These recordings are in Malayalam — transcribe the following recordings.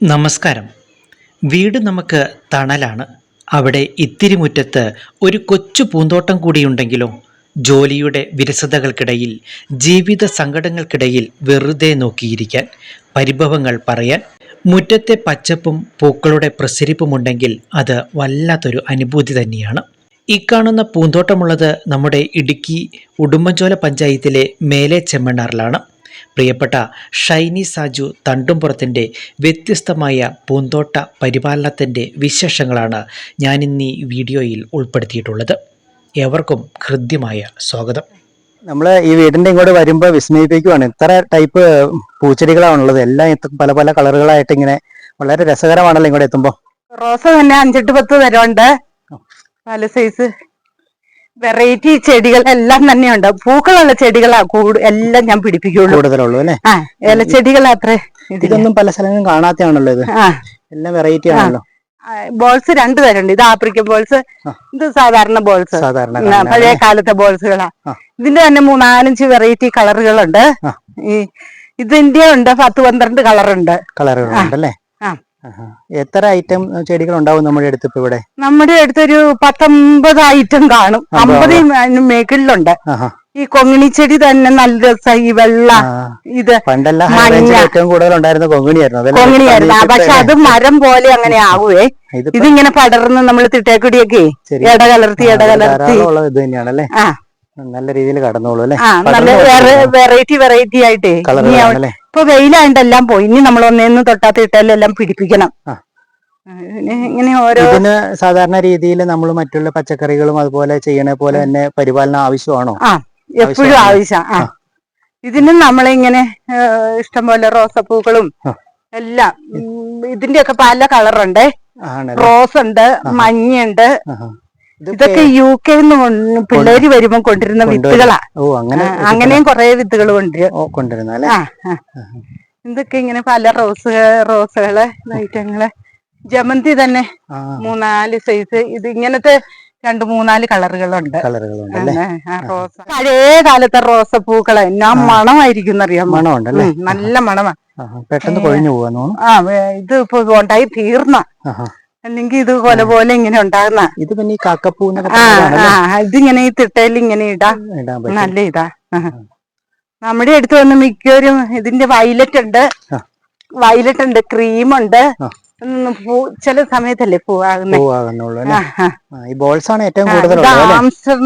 നമസ്കാരം. വീട് നമുക്ക് തണലാണ്. അവിടെ ഇത്തിരി മുറ്റത്ത് ഒരു കൊച്ചു പൂന്തോട്ടം കൂടിയുണ്ടെങ്കിലോ ജോലിയുടെ വിരസതകൾക്കിടയിൽ ജീവിത സങ്കടങ്ങൾക്കിടയിൽ വെറുതെ നോക്കിയിരിക്കാൻ പരിഭവങ്ങൾ പറയാൻ മുറ്റത്തെ പച്ചപ്പും പൂക്കളുടെ പ്രസരിപ്പുമുണ്ടെങ്കിൽ അത് വല്ലാത്തൊരു അനുഭൂതി തന്നെയാണ്. ഈ ഇക്കാണുന്ന പൂന്തോട്ടമുള്ളത് നമ്മുടെ ഇടുക്കി ഉടുമ്പൻചോല പഞ്ചായത്തിലെ മേലെ ചെമ്മണ്ണാറിലാണ്. പ്രിയപ്പെട്ട ഷൈനി സാജു തണ്ടുംപുറത്തിന്റെ വ്യത്യസ്തമായ പൂന്തോട്ട പരിപാലനത്തിന്റെ വിശേഷങ്ങളാണ് ഞാനിന്ന് ഈ വീഡിയോയിൽ ഉൾപ്പെടുത്തിയിട്ടുള്ളത്. ഏവർക്കും ഹൃദ്യമായ സ്വാഗതം. നമ്മൾ ഈ വീടിന്റെ ഇങ്ങോട്ട് വരുമ്പോൾ വിസ്മയിപ്പിക്കുവാണ്. ഇത്ര ടൈപ്പ് പൂച്ചെടികളാണുള്ളത്. എല്ലാം പല പല കളറുകളായിട്ട് ഇങ്ങനെ വളരെ രസകരമാണല്ലോ ഇങ്ങോട്ട് എത്തുമ്പോൾ റോസ തന്നെ അഞ്ചെട്ട് പത്ത് തരമുണ്ട് പല സൈസ് വെറൈറ്റി ചെടികൾ എല്ലാം തന്നെയുണ്ട്. പൂക്കളുള്ള ചെടികളാ കൂടു എല്ലാം ഞാൻ പിടിപ്പിക്കുള്ളൂ. കൂടുതലുള്ളൂ അല്ലേ? ആ ഇലച്ചെടികൾ അത്ര ഇതൊന്നും പല സ്ഥലങ്ങളും കാണാത്തതാണല്ലോ ഇത്. ആ. എല്ലാം വെറൈറ്റി ആണല്ലോ. ബോൾസ് രണ്ടു തരമുണ്ട്. ഇത് ആഫ്രിക്കൻ ബോൾസ് ഇത് സാധാരണ ബോൾസ് സാധാരണ പഴയ കാലത്തെ ബോൾസുകളാ. ഇതിന്റെ തന്നെ മൂന്നാലഞ്ച് വെറൈറ്റി കളറുകളുണ്ട്. ഈ ഇതിന്റെ ഉണ്ട് പത്ത് പന്ത്രണ്ട് കളറുണ്ട് കളറുകളുണ്ടല്ലേ ആ. എത്ര ഐറ്റം ചെടികൾ ഉണ്ടാവും നമ്മുടെ അടുത്ത് ഇപ്പൊ ഇവിടെ? നമ്മുടെ അടുത്തൊരു പത്തൊമ്പത് ഐറ്റം കാണും. അമ്പത്. മേഖലയിലുണ്ട്. ഈ കൊങ്ങിണി ചെടി തന്നെ നല്ല രസം. ഈ വെള്ള. ഇത് പണ്ടെല്ലാം ഏറ്റവും കൂടുതൽ ഉണ്ടായിരുന്ന കൊങ്ങിണിയായിരുന്നു? കൊങ്ങിണിയായിരുന്നു. പക്ഷെ അത് മരം പോലെ അങ്ങനെ ആവുവേ. ഇതിങ്ങനെ പടർന്ന് നമ്മൾ തിട്ടേക്കുടിയൊക്കെ. ഇട കലർത്തി ഇട കലർത്തി ഇത് തന്നെയാണല്ലേ? നല്ല രീതിയിൽ കടന്നോളൂ അല്ലേ? വെറൈറ്റി വെറൈറ്റി ആയിട്ടേ ഇപ്പൊ വെയിലായതെല്ലാം പോയി. ഇനി നമ്മൾ ഒന്നേന്ന് തൊട്ടാത്ത എല്ലാം പിടിപ്പിക്കണം. ഇങ്ങനെ ഓരോ ഇതിന് സാധാരണ രീതിയിൽ നമ്മൾ മറ്റുള്ള പച്ചക്കറികളും അതുപോലെ ചെയ്യണ പോലെ തന്നെ പരിപാലനം ആവശ്യമാണോ? ആ എപ്പോഴും ആവശ്യമാണ്. ആവശ്യം. ആ. ഇതിനും നമ്മളിങ്ങനെ ഇഷ്ടംപോലെ റോസപ്പൂക്കളും. എല്ലാം ഇതിന്റെ ഇതിന്റെയൊക്കെ പല കളറുണ്ട്. റോസ് ഉണ്ട് മഞ്ഞുണ്ട് ഇതൊക്കെ യു കെ പിള്ളേര് വരുമ്പോ കൊണ്ടിരുന്ന വിത്തുകളാ. അങ്ങനെയും കുറെ വിത്തുകൾ കൊണ്ടുവരും. ആ. ഇതൊക്കെ ഇങ്ങനെ പല റോസ് റോസുകൾ ഐറ്റങ്ങൾ. ജമന്തി തന്നെ മൂന്നാൽ സൈസ് ഇത് ഇങ്ങനത്തെ രണ്ട് മൂന്നാൽ കളറുകളുണ്ട്. റോസ്. പഴയ കാലത്തെ റോസപ്പൂക്കൾ എന്നാ മണമായിരിക്കും അറിയാം മണമുണ്ടല്ലേ ഉം, നല്ല മണമാ. പെട്ടെന്ന് കൊഴിഞ്ഞു പോവാ ഇത് ഇപ്പൊ ഉണ്ടായി തീർന്ന. അല്ലെങ്കിൽ ഇത് കൊല പോലെ ഇങ്ങനെ ഉണ്ടാകുന്ന ഇത് പിന്നെ ഈ കാക്കപ്പൂ ഇതിങ്ങനെ ഈ തിട്ടയിൽ ഇങ്ങനെ ഇടാ. നല്ല ഇതാ. നമ്മുടെ അടുത്ത് വന്ന് മിക്കവരും ഇതിന്റെ വയലറ്റ് ഉണ്ട്. വയലറ്റ് ഉണ്ട് ക്രീമുണ്ട് ചില സമയത്തല്ലേ പൂവാകുന്നേ? പൂവാകുന്നുള്ളൂ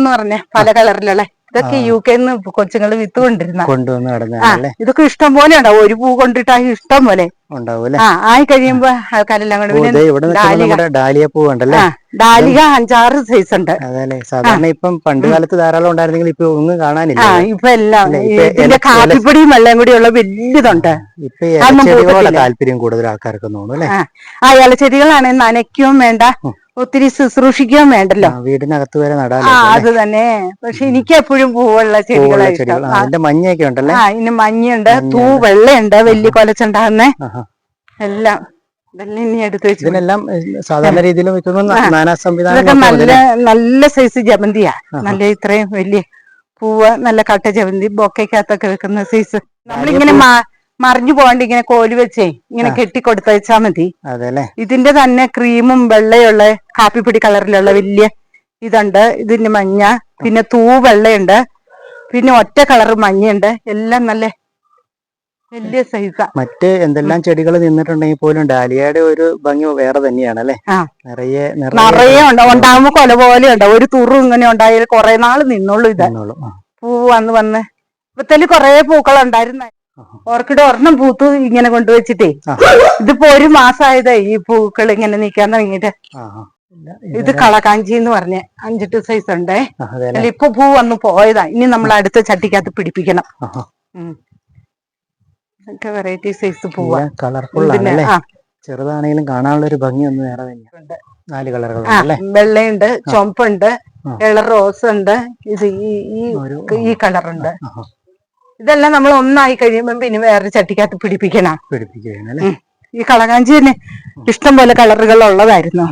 പറഞ്ഞ പല കളറിലുള്ള ഇതൊക്കെ യു കെന്ന് കൊച്ചുങ്ങൾ വിത്ത് കൊണ്ടിരുന്ന കൊണ്ടുവന്ന് ഇതൊക്കെ ഇഷ്ടം പോലെ ഉണ്ടാവും. ഒരു പൂ കൊണ്ടിട്ടാ ഇഷ്ടം പോലെ. ആ ആയി കഴിയുമ്പോ ആൾക്കാരെല്ലാം കൂടെ ഡാലിയ പൂ ഡാലിക അഞ്ചാറ് സൈസ് ഉണ്ട് അതല്ലേ? സാധാരണ ഇപ്പം പണ്ട് കാലത്ത് ധാരാളം ഉണ്ടായിരുന്നെങ്കിൽ ഇപ്പൊ ഒന്നും കാണാനില്ല ഇപ്പൊ എല്ലാം ഇതിന്റെ ഇല- എല്ലാം വെള്ളം കൂടിയുള്ള വലിയതുണ്ട്. ഇപ്പൊ ഇലച്ചെടികളോട്. താല്പര്യം കൂടുതൽ ആൾക്കാർക്ക് തോന്നുന്നു അല്ലേ? ആ ഇലച്ചെടികളാണെങ്കിൽ നനയ്ക്കുകയും വേണ്ട ഒത്തിരി ശുശ്രൂഷിക്കുകയും വേണ്ടല്ലോ. വീടിനകത്ത് വരെ ആ നടാലോ അത് തന്നെ. പക്ഷെ എനിക്ക് എപ്പോഴും പൂവുള്ള ചെടികളായിട്ട് മഞ്ഞയൊക്കെ ഉണ്ടല്ലേ? ആ ഇനി മഞ്ഞയുണ്ട് മഞ്ഞ തൂ വെള്ളയുണ്ട് വലിയ കൊലച്ചുണ്ടാകുന്ന. എല്ലാം. ഇതെല്ലാം ഇനി എടുത്ത് വെച്ചു ഇതിനെല്ലാം സാധാരണ രീതിയിൽ വെക്കുന്ന. നാനാ ഇതൊക്കെ സംവിധാനം നല്ല നല്ല സൈസ് ജമന്തിയാ നല്ല ഇത്രയും വലിയ പൂവ് നല്ല കട്ട ജമന്തി ബൊക്കയ്ക്കകത്തൊക്കെ വെക്കുന്ന സൈസ് നമ്മളിങ്ങനെ മ- മറിഞ്ഞു പോകാണ്ട് ഇങ്ങനെ കോലി വെച്ചേ ഇങ്ങനെ കെട്ടി കൊടുത്തയച്ചാ മതി. അതെ അല്ലേ ഇതിന്റെ തന്നെ ക്രീമും വെള്ളയുള്ള കാപ്പിപ്പൊടി കളറിലുള്ള വലിയ ഇതുണ്ട്. ഇതിന്റെ മഞ്ഞ പിന്നെ തൂ വെള്ളയുണ്ട്. പിന്നെ ഒറ്റ കളർ മഞ്ഞയുണ്ട്. എല്ലാം നല്ല വലിയ സൈസ. മറ്റ് എന്തെല്ലാം ചെടികൾ നിന്നിട്ടുണ്ടെങ്കിൽ പോലും ഡാലിയയുടെ ഒരു ഭംഗി വേറെ തന്നെയാണ് അല്ലെ. നിറയെ നിറയെ ഉണ്ട്. ഉണ്ടാകുമ്പോ കൊല പോലെ ഉണ്ട്. ഒരു തുറു ഇങ്ങനെ ഉണ്ടായാൽ കുറെ നാൾ നിന്നോളൂ ഇത്. പൂ വന്ന് വന്ന്. ഇപ്പത്തൽ കൊറേ പൂക്കൾ ഉണ്ടായിരുന്ന. ഓർക്കിഡ് ഒരെണ്ണം പൂത്തു ഇങ്ങനെ കൊണ്ടുവച്ചിട്ടേ. ഇതിപ്പോ ഒരു മാസമായതേ ഈ പൂക്കൾ ഇങ്ങനെ നിക്കാൻ. ഇല്ല, ഇത് കളകാഞ്ചി എന്ന് പറഞ്ഞ അഞ്ചെട്ട് സൈസ് ഉണ്ടേ ഇപ്പൊ പൂ വന്ന് പോയതാ. ഇനി നമ്മൾ അടുത്ത ചട്ടിക്കകത്ത് പിടിപ്പിക്കണം. ഇതൊക്കെ വെറൈറ്റി സൈസ് പൂവാ. കളർഫുൾ ആണല്ലേ ചെറുതാണെങ്കിലും കാണാനുള്ള ഒരു ഭംഗി ഒന്ന് വേറെ തന്നെയാണ് നാല് കളറുകൾ കളറുകളുണ്ട് അല്ലേ? വെള്ളയുണ്ട് ചുമപ്പുണ്ട് ആ. ഇള റോസ് ഉണ്ട് ഇത് ഈ ഈ കളറുണ്ട് ഇതെല്ലാം നമ്മൾ ഒന്നായി കഴിയുമ്പോ പിന്നെ വേറെ ചട്ടിക്കകത്ത് പിടിപ്പിക്കണം. പിടിപ്പിക്കുകയാണ് ഈ കളകാഞ്ചി തന്നെ ഇഷ്ടം പോലെ കളറുകൾ ഉള്ളതായിരുന്നു.